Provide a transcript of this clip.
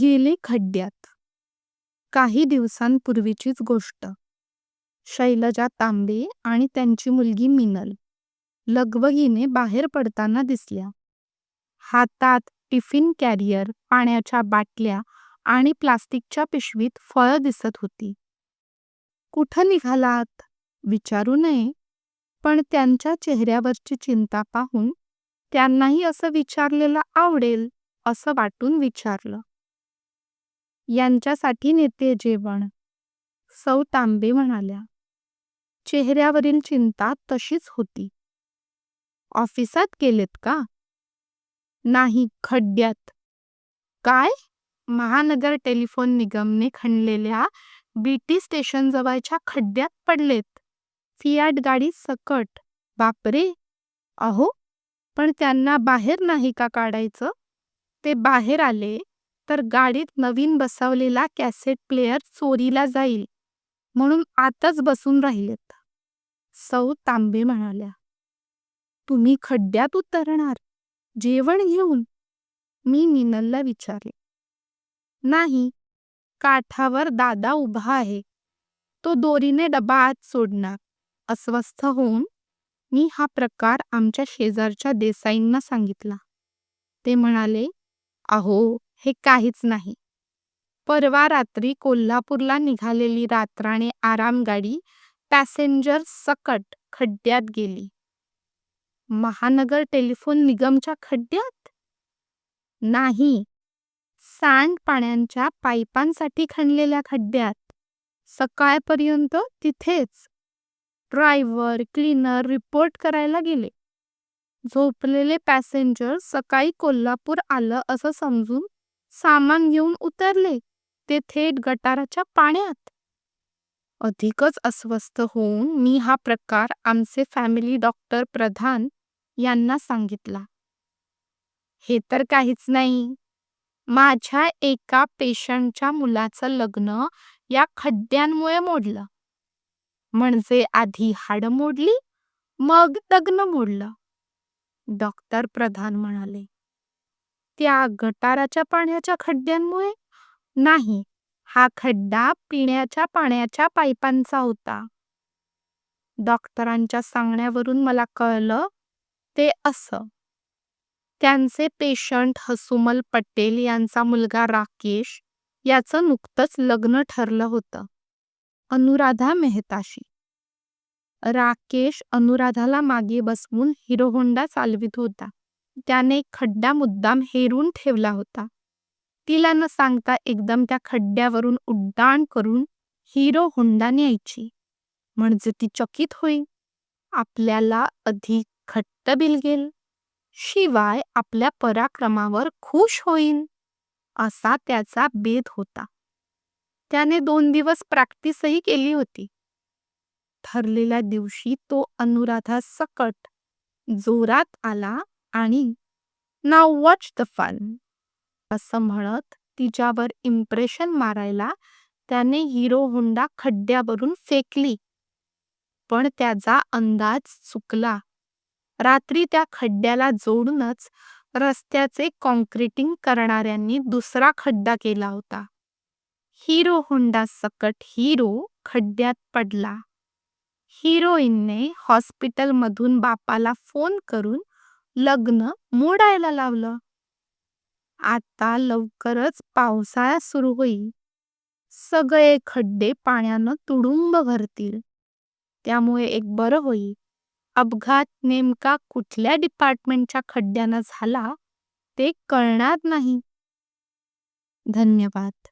गेले खड्ड्यात. काही दिवसांपूर्वीचीच गोष्ट. शैलजा तांबे आणि त्यांची मुलगी मिनल. लगबगीने बाहेर पडताना दिसल्या. हातात टिफिन कॅरियर पाण्याच्या बाटल्या आणि प्लास्टिकच्या पिशवीत फळं दिसत होती. कुठं निघालात? विचारू नये. पण त्यांच्या चेहऱ्यावरची चिंता पाहून त्यांनाही असं विचारलेलं आवडेल असं वाटून विचारलं. यांच्यासाठी नेते जेवण. सौ तांबे म्हणाल्या. चेहऱ्यावरील चिंता तशीच होती. ऑफिसात गेलेत का? नाही खड्ड्यात. काय? महानगर टेलिफोन निगमने खणलेल्या बीटी स्टेशन जवळच्या खड्ड्यात पडलेत. फियाट गाडी सकट. बापरे! अहो पण त्यांना बाहेर नाही का काढायचं? ते बाहेर आले. तर गाडीत नवीन बसवलेला कॅसेट प्लेअर चोरीला जाईल म्हणून आतच बसून राहिलेत. सौ तांबे म्हणाल्या. तुम्ही खड्ड्यात उतरणार. जेवण घेऊन. मी मिनलला विचारले. नाही काठावर दादा उभा आहे. तो दोरीने डबा आत सोडणार. अस्वस्थ होऊन मी हा प्रकार आमच्या शेजारच्या देसाईंना सांगितला. ते म्हणाले अहो हे काहीच नाही. परवा रात्री कोल्हापूरला निघालेली रात्राणे आरामगाडी पॅसेंजर सकट खड्ड्यात गेली. महानगर टेलिफोन निगमच्या खड्ड्यात? नाही. सांडपाण्यांच्या पाईपांसाठी खणलेल्या खड्ड्यात. सकाळपर्यंत तिथेच. ड्रायव्हर क्लीनर रिपोर्ट करायला गेले. झोपलेले पॅसेंजर सकाळी कोल्हापूर आलं असं समजून सामान घेऊन उतरले ते थेट गटाराच्या पाण्यात. अधिकच अस्वस्थ होऊन मी हा प्रकार आमचे फॅमिली डॉक्टर प्रधान यांना सांगितला. हे तर काहीच नाही. माझ्या एका पेशंटच्या मुलाचं लग्न या खड्ड्यांमुळे मोडलं. म्हणजे आधी हाडं मोडली मग लग्न मोडलं. डॉक्टर प्रधान म्हणाले. त्या गटाराच्या पाण्याच्या खड्ड्यांमुळे? नाही. हा खड्डा पिण्याच्या पाण्याच्या पाईपांचा होता. डॉक्टरांच्या सांगण्यावरून मला कळलं ते असं. त्यांचे पेशंट हसुमल पटेल यांचा मुलगा राकेश याचं नुकतंच लग्न ठरलं होतं. अनुराधा मेहताशी. राकेश अनुराधाला मागे बसवून हिरो होंडा चालवित होता. त्याने खड्डा मुद्दाम हेरून ठेवला होता. तिला न सांगता एकदम त्या खड्ड्यावरून उड्डाण करून हिरो होंडा न्यायची म्हणजे ती चकित होईल. आपल्याला अधिक घट्ट बिलगेल शिवाय आपल्या पराक्रमावर खुश होईल असा त्याचा बेद होता. त्याने दोन दिवस प्रॅक्टिसही केली होती. ठरलेल्या दिवशी तो अनुराधा सकट जोरात आला आणि नाव वॉच द फन असं म्हणत तिच्यावर इम्प्रेशन मारायला त्याने हिरो होंडा खड्ड्यावरून फेकली. पण त्याचा अंदाज चुकला. रात्री त्या खड्ड्याला जोडूनच रस्त्याचे कॉन्क्रिटिंग करणाऱ्यांनी दुसरा खड्डा केला होता. हिरो होंडा सकट हिरो खड्ड्यात पडला. हिरोईनने हॉस्पिटलमधून बापाला फोन करून लग्न मोडायला लावलं. आता लवकरच पावसाळा सुरू होईल. सगळे खड्डे पाण्यानं तुडुंब भरतील. त्यामुळे एक बरं होईल. अपघात नेमका कुठल्या डिपार्टमेंटच्या खड्ड्यानं झाला ते कळणार नाही. धन्यवाद.